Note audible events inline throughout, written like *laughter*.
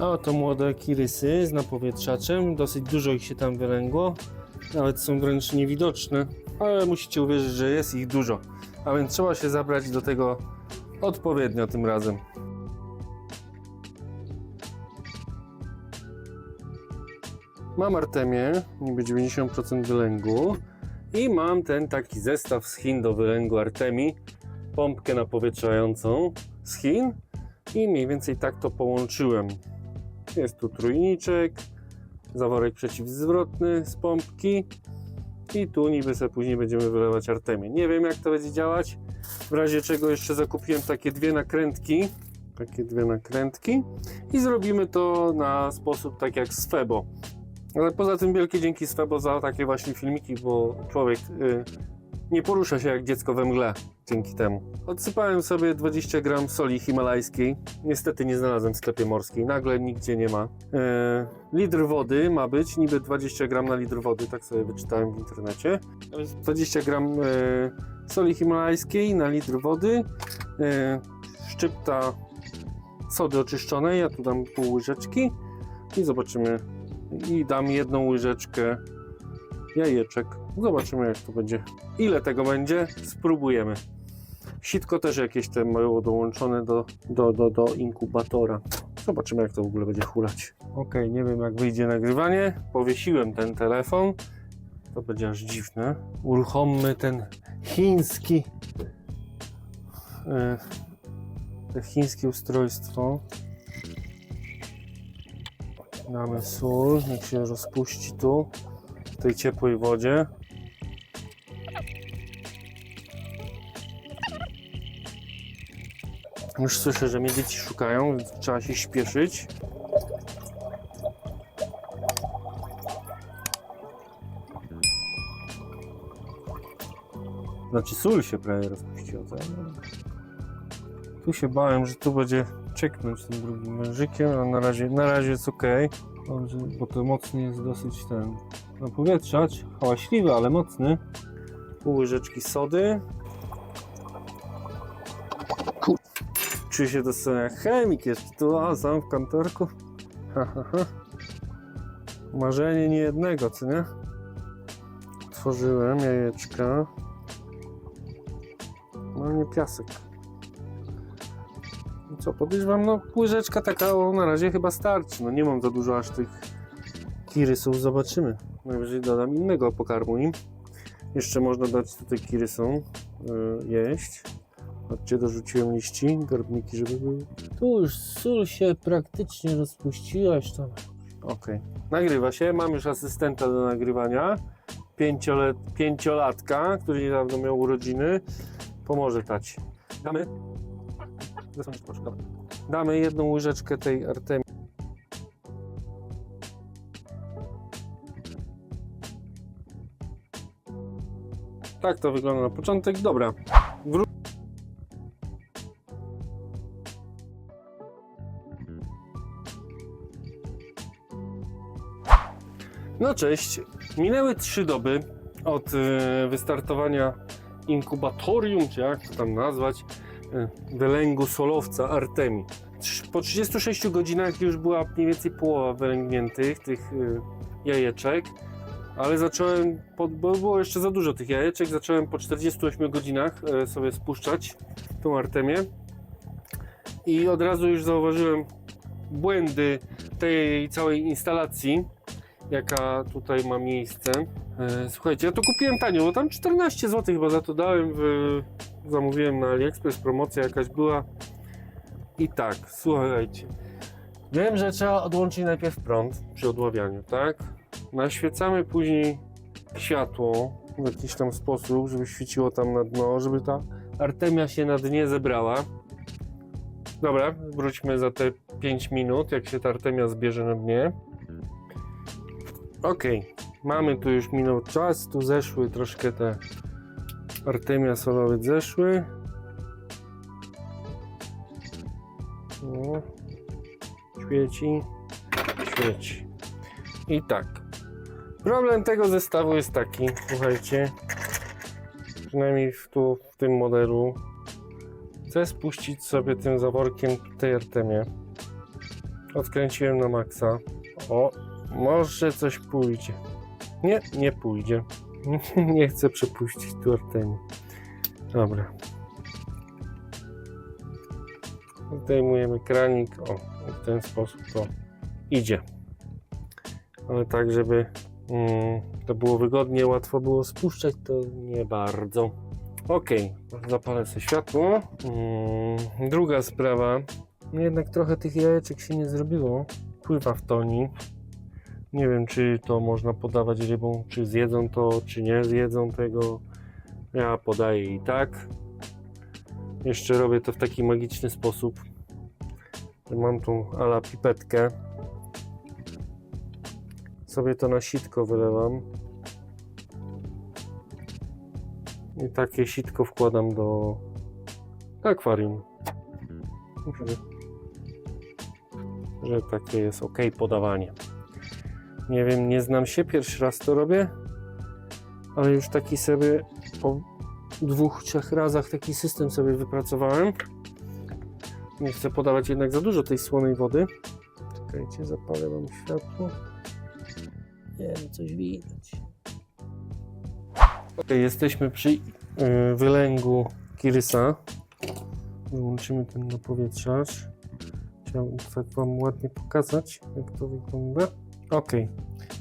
A oto młode kirysy z napowietrzaczem. Dosyć dużo ich się tam wylęgło. Nawet są wręcz niewidoczne. Ale musicie uwierzyć, że jest ich dużo. A więc trzeba się zabrać do tego odpowiednio tym razem. Mam Artemię, niby 90% wylęgu. I mam ten taki zestaw z Chin do wylęgu Artemii. Pompkę napowietrzającą z Chin. I mniej więcej tak to połączyłem. Jest tu trójniczek, zaworek przeciwzwrotny z pompki i tu niby sobie później będziemy wylewać artemię. Nie wiem jak to będzie działać, w razie czego jeszcze zakupiłem takie dwie nakrętki, takie dwie nakrętki i zrobimy to na sposób tak jak z Febo. Ale poza tym wielkie dzięki Swebo za takie właśnie filmiki, bo człowiek y, nie porusza się jak dziecko we mgle dzięki temu. Odsypałem sobie 20 gram soli himalajskiej. Niestety nie znalazłem w sklepie morskiej. Nagle nigdzie nie ma. E, litr wody ma być, niby 20 gram na litr wody, tak sobie wyczytałem w internecie. To jest 20 gram e, soli himalajskiej na litr wody. E, szczypta sody oczyszczonej, ja tu dam pół łyżeczki i zobaczymy. I dam jedną łyżeczkę jajeczek. Zobaczymy jak to będzie. Ile tego będzie? Spróbujemy. Sitko też jakieś te mają dołączone do, do, do, do inkubatora. Zobaczymy jak to w ogóle będzie hulać. Ok, nie wiem jak wyjdzie nagrywanie. Powiesiłem ten telefon. To będzie aż dziwne. Uruchommy ten chiński te chińskie ustrojstwo. Damy sól, niech się rozpuści tu tej ciepłej wodzie. Już słyszę, że mnie dzieci szukają, więc trzeba się śpieszyć. Znaczy sól się prawie rozpuściła. mówię? Tu się bałem, że tu będzie czeknąć tym drugim wężykiem, a na razie, na razie jest ok. Bo to mocny jest dosyć ten napowietrzacz. Hałaśliwy, ale mocny. Pół łyżeczki sody. Czuję się jak chemik jeszcze tu, a sam w kantorku. Marzenie nie jednego, co nie? Tworzyłem jajeczka. No nie piasek. I co, podejrzewam, no łyżeczka taka o, na razie chyba starczy. No nie mam za dużo aż tych kirysów, zobaczymy. Najwyżej dodam innego pokarmu im. Jeszcze można dać tutaj kirysom y, jeść. Patrzcie, dorzuciłem liści, garbniki, żeby były. Tu już sól się praktycznie rozpuściła, już tam. Okej, nagrywa się. Mam już asystenta do nagrywania. Pięciolet, pięciolatka, który niedawno miał urodziny. Pomoże tać. Damy? Damy jedną łyżeczkę tej artemii. Tak to wygląda na początek. Dobra. Wró- No cześć. Minęły trzy doby od e, wystartowania inkubatorium, czy jak to tam nazwać, e, wylęgu solowca Artemii. Trz- Po 36 godzinach już była mniej więcej połowa wylęgniętych tych e, jajeczek, ale zacząłem, po, bo było jeszcze za dużo tych jajeczek, zacząłem po 48 godzinach e, sobie spuszczać tą Artemię i od razu już zauważyłem błędy tej całej instalacji, jaka tutaj ma miejsce. E, Słuchajcie, ja to kupiłem tanio, bo tam 14 zł chyba za to dałem, w, zamówiłem na AliExpress, promocja jakaś była. I tak, słuchajcie. Wiem, że trzeba odłączyć najpierw prąd przy odławianiu, tak? Naświecamy później światło w jakiś tam sposób, żeby świeciło tam na dno, żeby ta artemia się na dnie zebrała. Dobra, wróćmy za te 5 minut, jak się ta artemia zbierze na dnie. Ok, mamy tu już minął czas, tu zeszły troszkę te artemia solowe zeszły. Świeci, świeci. I tak. Problem tego zestawu jest taki, słuchajcie, przynajmniej tu w tym modelu. Chcę spuścić sobie tym zaworkiem tej artemię. Odkręciłem na maksa. O, może coś pójdzie. Nie, nie pójdzie. *laughs* Nie chcę przepuścić tu Artemii. Dobra. Zdejmujemy kranik. O, w ten sposób to idzie. Ale tak, żeby to było wygodnie, łatwo było spuszczać, to nie bardzo. Ok, zapalę sobie światło. Mm, druga sprawa. No jednak trochę tych jajeczek się nie zrobiło. Pływa w toni. Nie wiem, czy to można podawać rybom, czy zjedzą to, czy nie zjedzą tego. Ja podaję i tak. Jeszcze robię to w taki magiczny sposób. Mam tu ala pipetkę. Sobie to na sitko wylewam. I takie sitko wkładam do akwarium. Że, takie jest ok podawanie. Nie wiem, nie znam się, pierwszy raz to robię, ale już taki sobie po dwóch, trzech razach taki system sobie wypracowałem. Nie chcę podawać jednak za dużo tej słonej wody. Czekajcie, zapalę wam światło. Wiem, coś widać. Jesteśmy przy y, wylęgu Kirysa. Wyłączymy ten napowietrzacz. Chciałbym tak wam ładnie pokazać, jak to wygląda. Ok,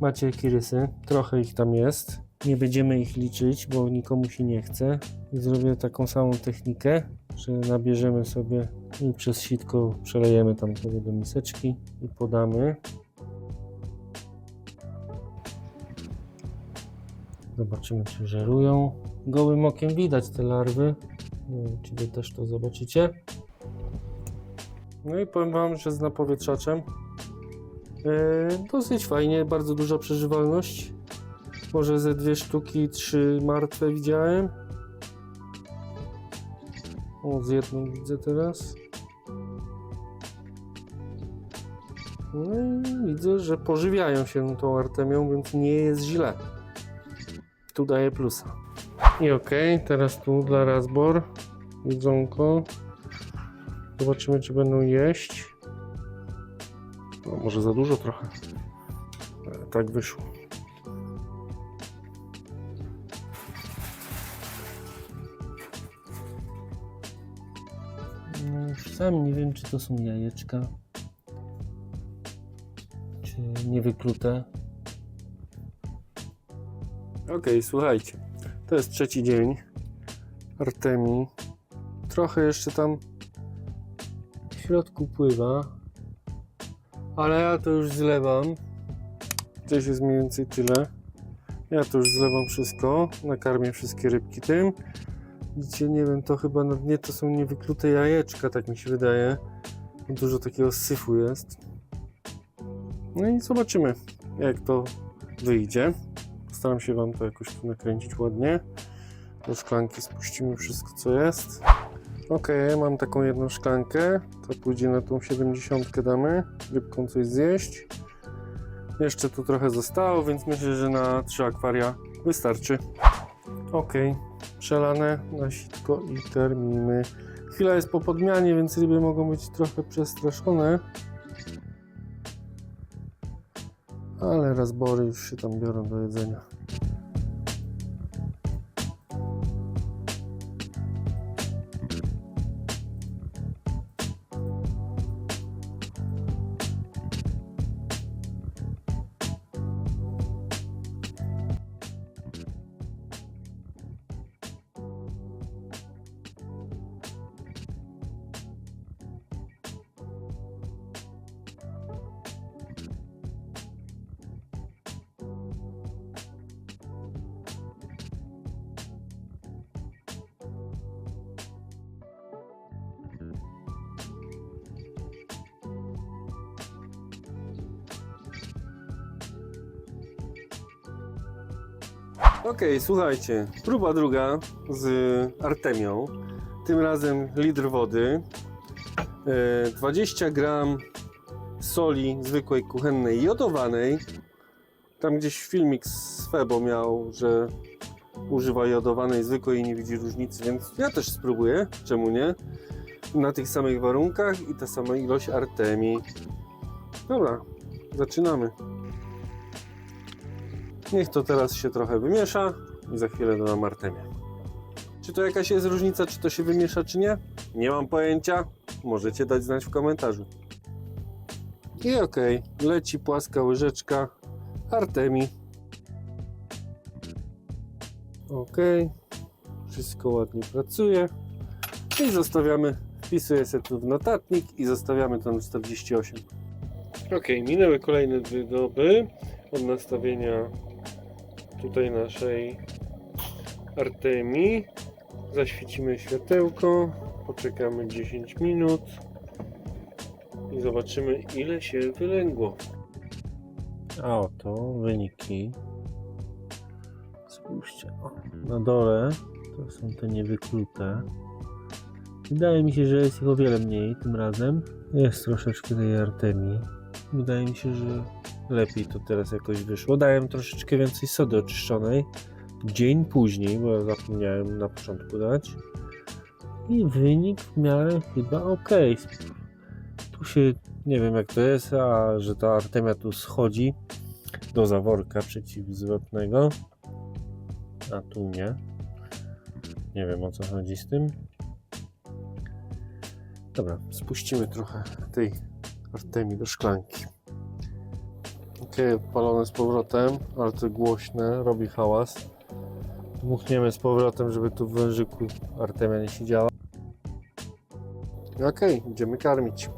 macie kirysy, trochę ich tam jest. Nie będziemy ich liczyć, bo nikomu się nie chce. Zrobię taką samą technikę, że nabierzemy sobie i przez sitko przelejemy tam sobie do miseczki i podamy. Zobaczymy, czy żerują. Gołym okiem widać te larwy. Nie wiem, czy wy też to zobaczycie. No i powiem wam, że z napowietrzaczem e, dosyć fajnie, bardzo duża przeżywalność. Może ze dwie sztuki, trzy martwe widziałem. O, z jedną widzę teraz. No i widzę, że pożywiają się tą artemią, więc nie jest źle. Tu daję plusa. I okej, teraz tu dla Razbor jedzonko. Zobaczymy, czy będą jeść. No, może za dużo trochę. Ale tak wyszło. Sam nie wiem, czy to są jajeczka, czy niewyklute. Okej, słuchajcie. To jest trzeci dzień Artemii. Trochę jeszcze tam w środku pływa, ale ja to już zlewam. Gdzieś jest mniej więcej tyle. Ja to już zlewam wszystko, nakarmię wszystkie rybki tym. Widzicie, nie wiem, to chyba na dnie to są niewyklute jajeczka, tak mi się wydaje. Dużo takiego syfu jest. No i zobaczymy, jak to wyjdzie. Postaram się Wam to jakoś tu nakręcić ładnie. Do szklanki spuścimy wszystko, co jest. Ok, mam taką jedną szklankę. To pójdzie na tą 70 damy. Rybką coś zjeść. Jeszcze tu trochę zostało, więc myślę, że na trzy akwaria wystarczy. Ok, przelane na sitko i termimy. Chwila jest po podmianie, więc ryby mogą być trochę przestraszone. Ale razbory już się tam biorą do jedzenia. Okej, słuchajcie, próba druga z Artemią. Tym razem litr wody, e, 20 gram soli zwykłej kuchennej jodowanej. Tam gdzieś filmik z Febo miał, że używa jodowanej zwykłej i nie widzi różnicy, więc ja też spróbuję, czemu nie? Na tych samych warunkach i ta sama ilość Artemii. Dobra, zaczynamy. Niech to teraz się trochę wymiesza i za chwilę dodam Artemię. Czy to jakaś jest różnica, czy to się wymiesza, czy nie? Nie mam pojęcia. Możecie dać znać w komentarzu. I okej, leci płaska łyżeczka Artemi. Okej, wszystko ładnie pracuje. I zostawiamy, wpisuję sobie tu w notatnik i zostawiamy ten 48. Ok, minęły kolejne dwie doby od nastawienia tutaj naszej Artemii. Zaświecimy światełko, poczekamy 10 minut i zobaczymy ile się wylęgło. A oto wyniki. Spójrzcie, o, na dole to są te niewyklute. Wydaje mi się, że jest ich o wiele mniej tym razem. Jest troszeczkę tej artemii. Wydaje mi się, że lepiej to teraz jakoś wyszło. Dałem troszeczkę więcej sody oczyszczonej. Dzień później, bo zapomniałem na początku dać. I wynik miarę chyba ok. Tu się nie wiem jak to jest, a że ta artemia tu schodzi do zaworka przeciwzwrotnego. A tu nie. Nie wiem o co chodzi z tym. Dobra, spuścimy trochę tej artemii do szklanki. Ok, odpalone z powrotem, ale to głośne, robi hałas. Dmuchniemy z powrotem, żeby tu w wężyku artemia nie siedziała. Ok, idziemy karmić.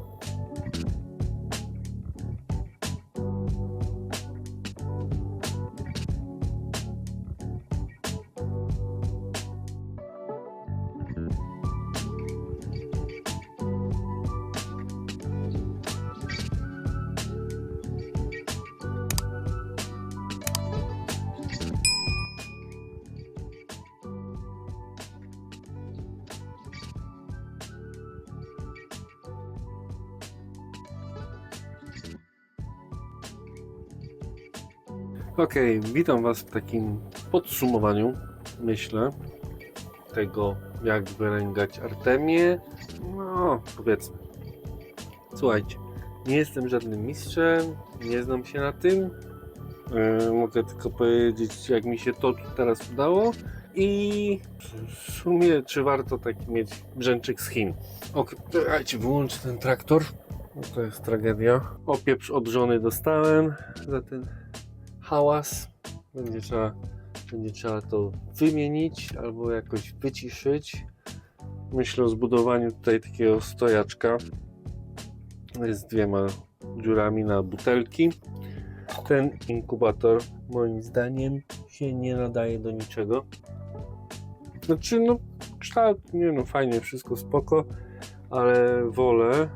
Ok, witam Was w takim podsumowaniu, myślę, tego jak wylęgać Artemię. No, powiedzmy. Słuchajcie, nie jestem żadnym mistrzem, nie znam się na tym. Yy, mogę tylko powiedzieć, jak mi się to teraz udało. I w sumie, czy warto taki mieć brzęczyk z Chin. Ok, dajcie, wyłączę ten traktor. No to jest tragedia. Opieprz obrzony dostałem za ten hałas. Będzie trzeba, będzie trzeba to wymienić albo jakoś wyciszyć. Myślę o zbudowaniu tutaj takiego stojaczka z dwiema dziurami na butelki. Ten inkubator moim zdaniem się nie nadaje do niczego. Znaczy no kształt, nie no fajnie, wszystko spoko, ale wolę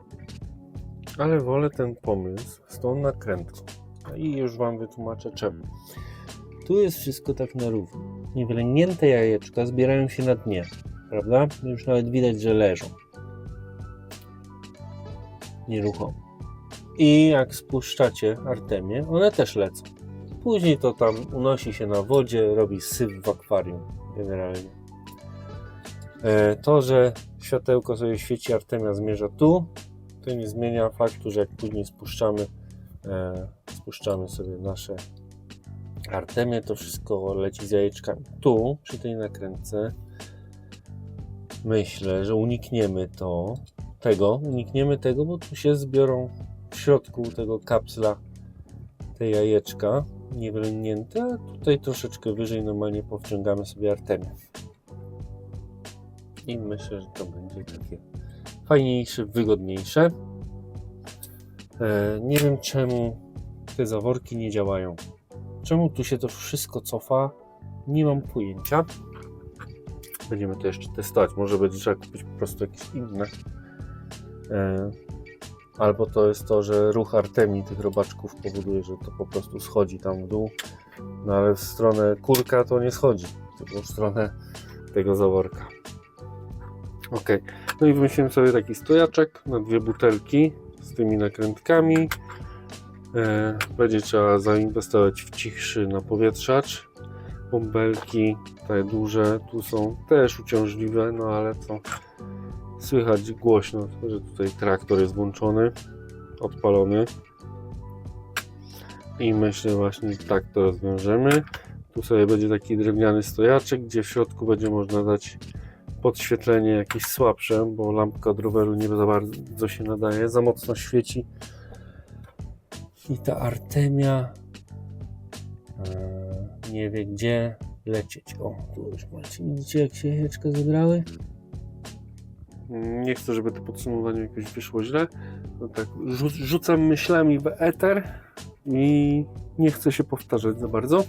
ale wolę ten pomysł z tą nakrętką. I już Wam wytłumaczę czemu. Tu jest wszystko tak na równo. Niewylęgnięte jajeczka zbierają się na dnie, prawda? Już nawet widać, że leżą. Nieruchomo. I jak spuszczacie artemię, one też lecą. Później to tam unosi się na wodzie, robi syf w akwarium generalnie. E, To, że światełko sobie świeci, artemia zmierza tu, to nie zmienia faktu, że jak później spuszczamy spuszczamy sobie nasze artemie, to wszystko leci z jajeczkami. Tu, przy tej nakrętce, myślę, że unikniemy to, tego, unikniemy tego, bo tu się zbiorą w środku tego kapsla te jajeczka niewylęgnięte, a tutaj troszeczkę wyżej normalnie powciągamy sobie artemię. I myślę, że to będzie takie fajniejsze, wygodniejsze. E, Nie wiem czemu te zaworki nie działają. Czemu tu się to wszystko cofa? Nie mam pojęcia. Będziemy to jeszcze testować. Może będzie trzeba kupić po prostu jakieś inne. E, Albo to jest to, że ruch artemii tych robaczków powoduje, że to po prostu schodzi tam w dół. No ale w stronę kurka to nie schodzi, tylko w stronę tego zaworka. Ok. No i wymyśliłem sobie taki stojaczek na dwie butelki z tymi nakrętkami. E, Będzie trzeba zainwestować w cichszy napowietrzacz. Bąbelki, te duże, tu są też uciążliwe, no ale to słychać głośno, że tutaj traktor jest włączony, odpalony. I myślę właśnie, tak to rozwiążemy. Tu sobie będzie taki drewniany stojaczek, gdzie w środku będzie można dać podświetlenie jakieś słabsze, bo lampka od roweru nie za bardzo się nadaje, za mocno świeci. I ta Artemia e, nie wie gdzie lecieć. O, tu już macie, widzicie jak się jajeczka zebrały? Nie chcę, żeby to podsumowanie jakoś wyszło źle. No tak, rzu- rzucam myślami w eter i nie chcę się powtarzać za bardzo.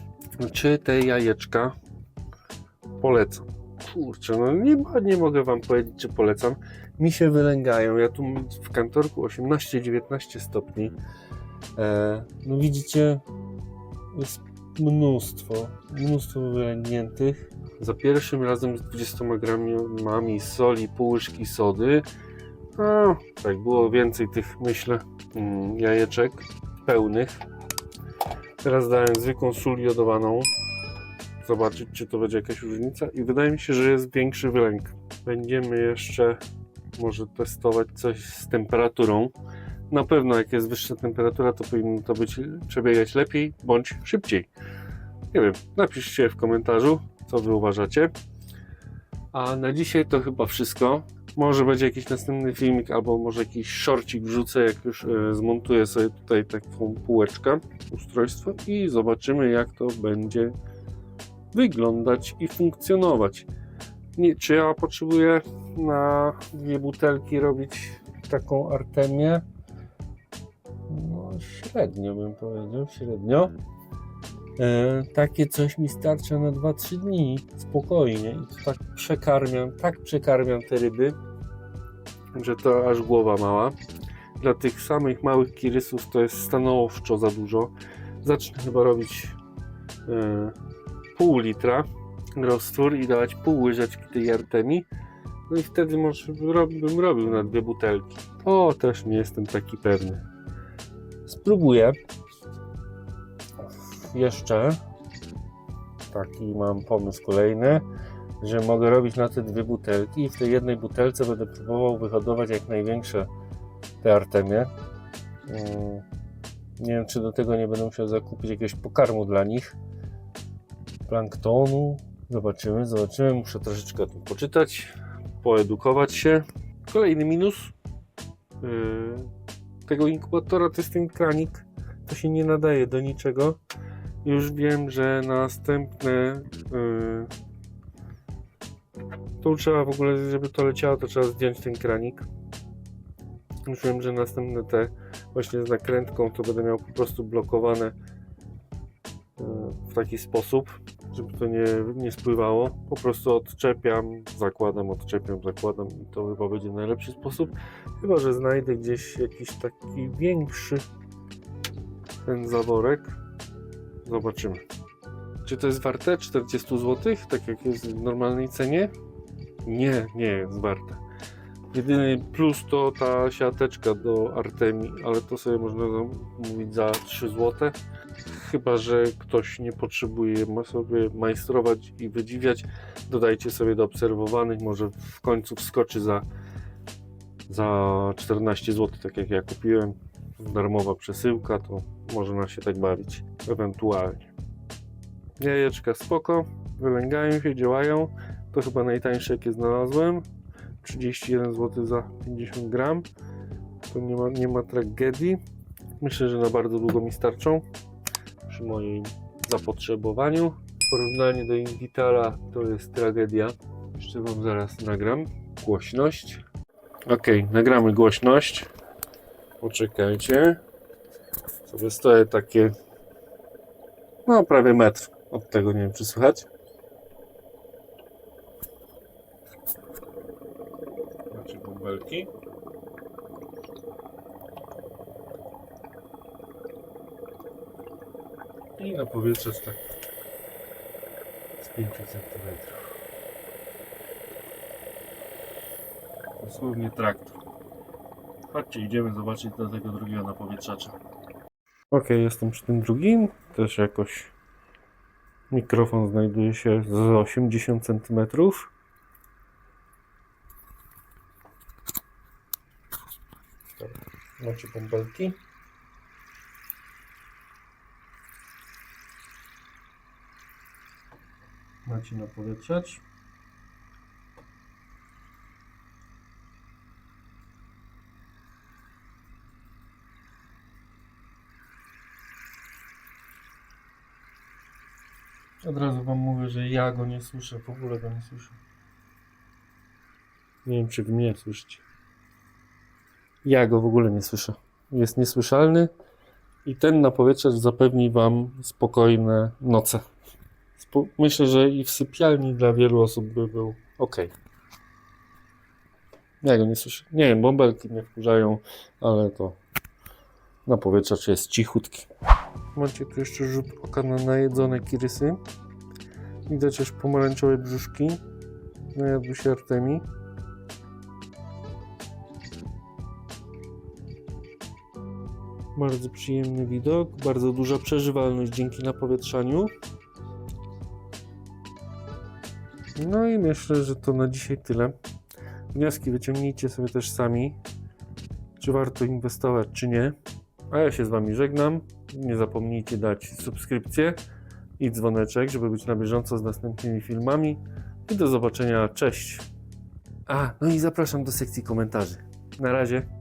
Czy te jajeczka polecam? Kurczę, no nie, nie mogę Wam powiedzieć, czy polecam. Mi się wylęgają. Ja tu w kantorku 18-19 stopni. E, no widzicie, jest mnóstwo, mnóstwo wylęgniętych. Za pierwszym razem z 20 gramami soli, pół łyżki sody. No, tak było więcej tych, myślę, mm, jajeczek pełnych. Teraz dałem zwykłą sól jodowaną. Zobaczyć, czy to będzie jakaś różnica. I wydaje mi się, że jest większy wylęk. Będziemy jeszcze może testować coś z temperaturą. Na pewno, jak jest wyższa temperatura, to powinno to być przebiegać lepiej bądź szybciej. Nie wiem, napiszcie w komentarzu, co wy uważacie. A na dzisiaj to chyba wszystko. Może będzie jakiś następny filmik, albo może jakiś shortcik wrzucę, jak już e, zmontuję sobie tutaj taką półeczkę, ustrojstwo i zobaczymy, jak to będzie wyglądać i funkcjonować. Nie, czy ja potrzebuję na dwie butelki robić taką artemię? Średnio bym powiedział, średnio. E, takie coś mi starcza na 2-3 dni, spokojnie. I to tak przekarmiam, tak przekarmiam te ryby, że to aż głowa mała. Dla tych samych małych kirysów to jest stanowczo za dużo. Zacznę chyba robić e, pół litra roztwór i dawać pół łyżeczki tej artemi. No i wtedy może bym robił, na dwie butelki. O, też nie jestem taki pewny. Spróbuję. Jeszcze taki mam pomysł kolejny, że mogę robić na te dwie butelki i w tej jednej butelce będę próbował wyhodować jak największe te artemie. Mm, Nie wiem, czy do tego nie będę musiał zakupić jakiegoś pokarmu dla nich. Planktonu. Zobaczymy, zobaczymy. Muszę troszeczkę o tym poczytać, poedukować się. Kolejny minus yy, tego inkubatora to jest ten kranik. To się nie nadaje do niczego. Już wiem, że na następne yy, to trzeba w ogóle, żeby to leciało, to trzeba zdjąć ten kranik. Już wiem, że następne te właśnie z nakrętką to będę miał po prostu blokowane w taki sposób, żeby to nie, nie spływało. Po prostu odczepiam, zakładam, odczepiam, zakładam i to chyba będzie najlepszy sposób. Chyba, że znajdę gdzieś jakiś taki większy ten zaworek. Zobaczymy. Czy to jest warte 40 zł, tak jak jest w normalnej cenie? Nie, nie jest warte. Jedyny plus to ta siateczka do Artemi, ale to sobie można mówić za 3 zł. Chyba, że ktoś nie potrzebuje ma sobie majstrować i wydziwiać, dodajcie sobie do obserwowanych, może w końcu wskoczy za, za 14 zł, tak jak ja kupiłem. Darmowa przesyłka, to można się tak bawić, ewentualnie. Jajeczka spoko, wylęgają się, działają. To chyba najtańsze jakie znalazłem. 31 zł za 50 gram. To nie ma, nie ma tragedii. Myślę, że na bardzo długo mi starczą przy moim zapotrzebowaniu. Porównanie do Invitala to jest tragedia. Jeszcze Wam zaraz nagram głośność. Ok, nagramy głośność. Poczekajcie. Sobie stoję takie no prawie metr od tego, nie wiem czy słychać. Macie bąbelki. I na powietrze jest tak z 5 cm. Dosłownie traktor. Chodźcie, idziemy zobaczyć do tego drugiego napowietrzacza. Ok, jestem przy tym drugim. Też jakoś mikrofon znajduje się z 80 cm. Macie bąbelki. Macie napowietrzać. Od razu wam mówię, że ja go nie słyszę, w ogóle go nie słyszę. Nie wiem, czy wy mnie słyszycie. Ja go w ogóle nie słyszę. Jest niesłyszalny i ten napowietrzacz zapewni wam spokojne noce. Myślę, że i w sypialni dla wielu osób by był ok. Ja go nie słyszę. Nie wiem, bąbelki mnie wkurzają, ale to napowietrzacz jest cichutki. Macie tu jeszcze rzut oka na najedzone kirysy. Widać też pomarańczowe brzuszki. Najadły się Artemi. Bardzo przyjemny widok, bardzo duża przeżywalność dzięki napowietrzaniu. No i myślę, że to na dzisiaj tyle. Wnioski wyciągnijcie sobie też sami, czy warto inwestować, czy nie. A ja się z Wami żegnam. Nie zapomnijcie dać subskrypcję i dzwoneczek, żeby być na bieżąco z następnymi filmami. I do zobaczenia. Cześć. A, no i zapraszam do sekcji komentarzy. Na razie.